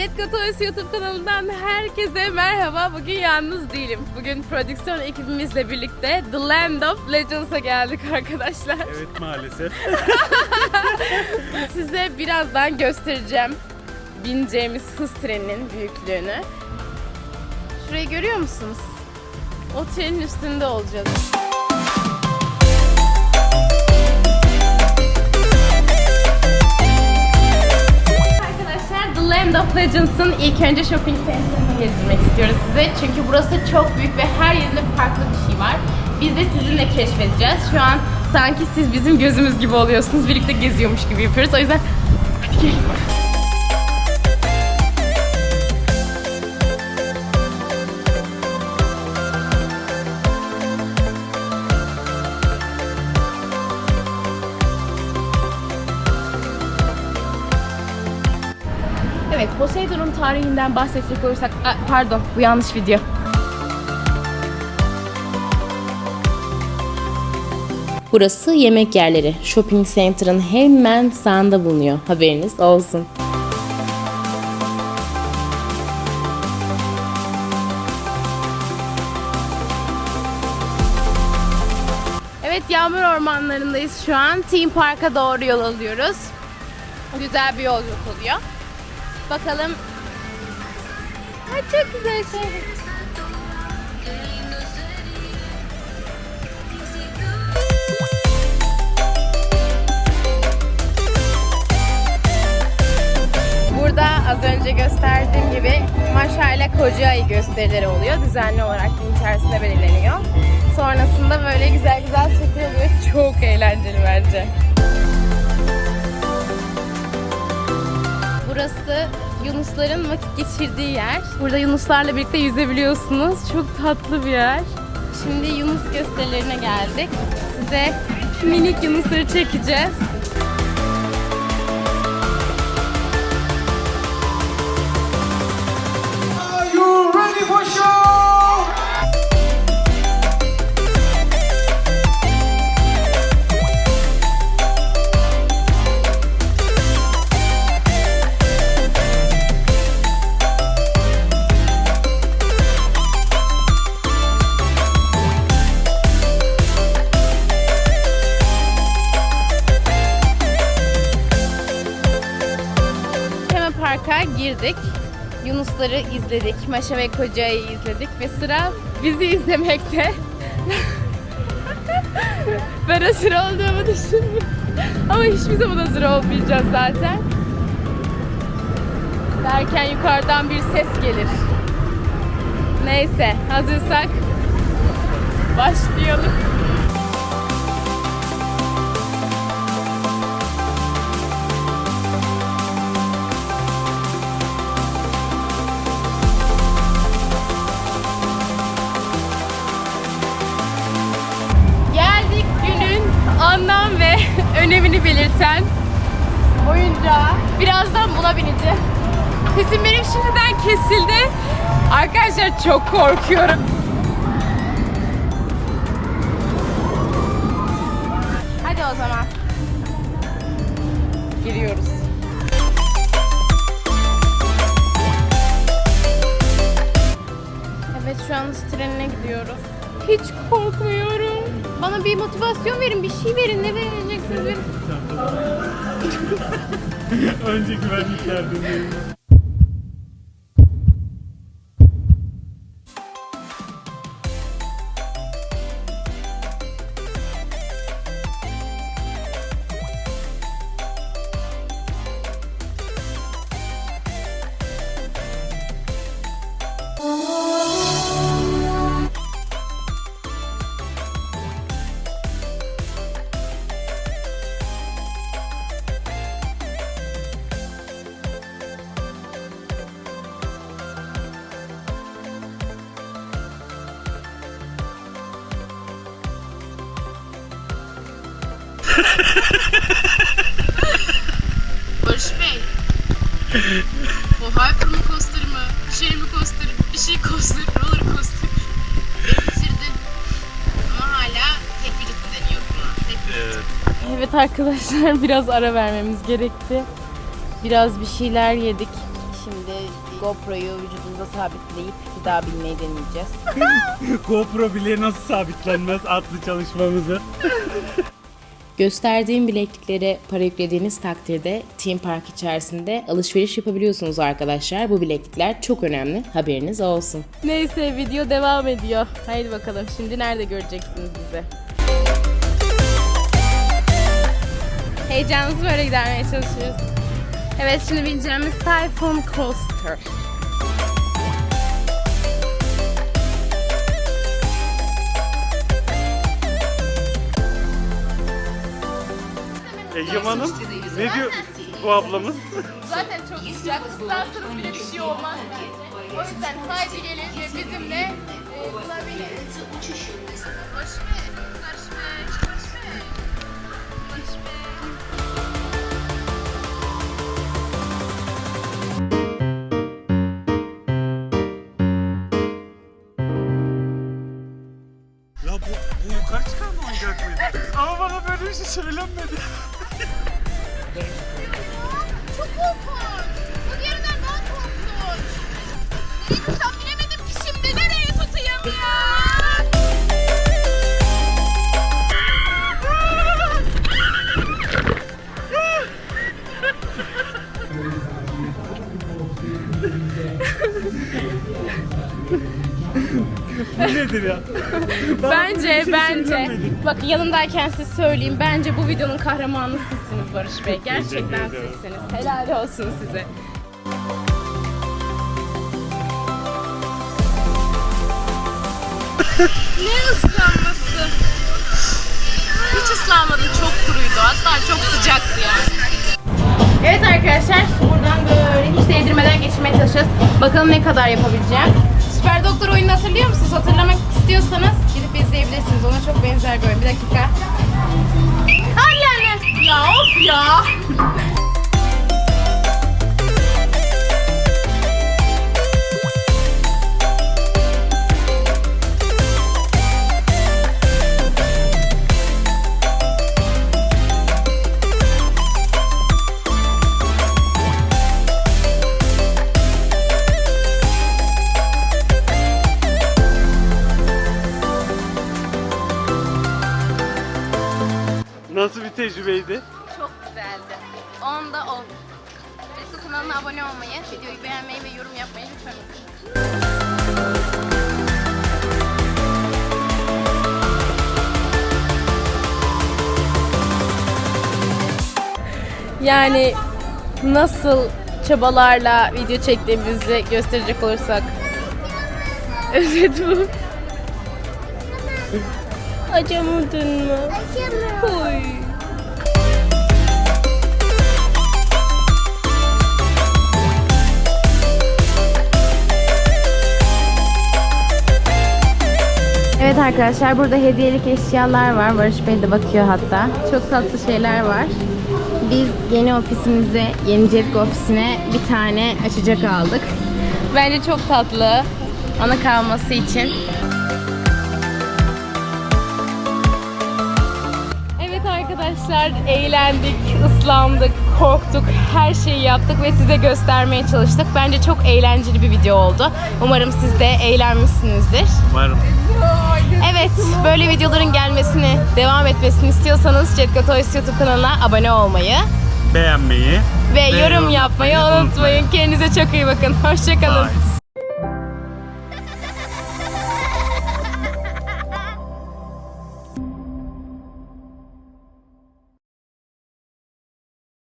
Jet Katolis YouTube kanalından herkese merhaba. Bugün yalnız değilim. Bugün prodüksiyon ekibimizle birlikte The Land of Legends'a geldik arkadaşlar. Evet maalesef. Size birazdan göstereceğim bineceğimiz hız treninin büyüklüğünü. Şurayı görüyor musunuz? O trenin üstünde olacağız. Land of Legends'ın ilk önce shopping center'ını gezdirmek istiyoruz size. Çünkü burası çok büyük ve her yerinde farklı bir şey var. Biz de sizinle keşfedeceğiz. Şu an sanki siz bizim gözümüz gibi oluyorsunuz. Birlikte geziyormuş gibi yapıyoruz. O yüzden hadi gelin. Tarihinden bahsedecek olursak... Aa, pardon, bu yanlış video. Burası yemek yerleri. Shopping Center'ın hemen sağında bulunuyor. Haberiniz olsun. Evet, yağmur ormanlarındayız şu an. Team Park'a doğru yol alıyoruz. Güzel bir yolculuk oluyor. Bakalım. Ay çok güzel şey. Burada az önce gösterdiğim gibi Maşa ile Kocaeli gösterileri oluyor. Düzenli olarak gün içerisinde belirleniyor. Sonrasında böyle güzel güzel setler oluyor. Çok eğlenceli bence. Yunusların vakit geçirdiği yer. Burada Yunuslarla birlikte yüzebiliyorsunuz. Çok tatlı bir yer. Şimdi Yunus gösterilerine geldik. Size minik Yunusları çekeceğiz. Girdik. Yunusları izledik. Maşa ve Koca'yı izledik ve sıra bizi izlemekte. ben hazır olduğumu düşünmüyorum. Ama hiçbir zaman hazır olmayacağız zaten. Derken yukarıdan bir ses gelir. Neyse hazırsak başlayalım. Önemini belirten oyuncağa. Birazdan buna bineceğim. Sesim benim şimdiden kesildi. Arkadaşlar çok korkuyorum. Hadi o zaman. Giriyoruz. Evet şu an trenine gidiyoruz. Hiç korkmuyorum. Bana bir motivasyon verin, bir şey verin. Ne vereceksiniz verin. Önce güvenliklerden Barış Bey. o hyper mı coaster mı? Şey mi coaster? Bir şey coaster, roller coaster. Beni bitirdin. Ama hala tek vücut deniyor buna. Tek. Evet. Evet arkadaşlar biraz ara vermemiz gerekti. Biraz bir şeyler yedik. Şimdi GoPro'yu vücudumuza sabitleyip bir daha binmeyi deneyeceğiz. GoPro bile nasıl sabitlenmez atlı çalışmamızı. Gösterdiğim bilekliklere para yüklediğiniz takdirde Team Park içerisinde alışveriş yapabiliyorsunuz arkadaşlar. Bu bileklikler çok önemli. Haberiniz olsun. Neyse video devam ediyor. Haydi bakalım şimdi nerede göreceksiniz bizi? Heyecanımızı böyle gidermeye çalışıyoruz. Evet şimdi bineceğimiz Typhoon Coaster. Ege Hanım ne diyor bu ablamız? Zaten çok sıcak. Islansanız bile bir şey olmaz bence. O yüzden haydi gelin ve bizimle e, bulabiliriz. Be. Ya bu, bu yukarı çıkan mı oyuncak mıydı? Ama bana böyle bir şey söylenmedi. Bu nedir ya? Bence, şey bence. söylenmedi. Bak yanındayken size söyleyeyim. Bence bu videonun kahramanı sizsiniz Barış Bey. Gerçekten sizsiniz. Helal olsun size. ne ıslanması? Hiç ıslanmadım. Çok kuruydu. Hatta çok sıcaktı yani. Evet arkadaşlar buradan böyle hiç değdirmeden geçmeye çalışacağız. Bakalım ne kadar yapabileceğim. Süper Doktor oyununu hatırlıyor musunuz? Hatırlamak istiyorsanız gidip izleyebilirsiniz. Ona çok benzer bir oyun. Bir dakika. Hayır yani. Ya of ya. Tecrübeydi? Çok güzeldi. 10'da 10. Lütfen kanalına abone olmayı, videoyu beğenmeyi ve yorum yapmayı lütfen unutmayın. Yani nasıl çabalarla video çektiğimizi gösterecek olursak özet bu. Acımadın mı? Oy. Arkadaşlar burada hediyelik eşyalar var. Barış Bey de bakıyor hatta. Çok tatlı şeyler var. Biz yeni ofisimize, yeni Cetk ofisine bir tane açacak aldık. Bence çok tatlı. Ona kalması için. Evet arkadaşlar eğlendik, ıslandık, korktuk, her şeyi yaptık ve size göstermeye çalıştık. Bence çok eğlenceli bir video oldu. Umarım siz de eğlenmişsinizdir. Umarım. Evet, böyle videoların gelmesini, devam etmesini istiyorsanız Cetka Toys YouTube kanalına abone olmayı Beğenmeyi ve, yorum yorum yapmayı yapmayı unutmayın. Kendinize çok iyi bakın. Hoşçakalın. Bye.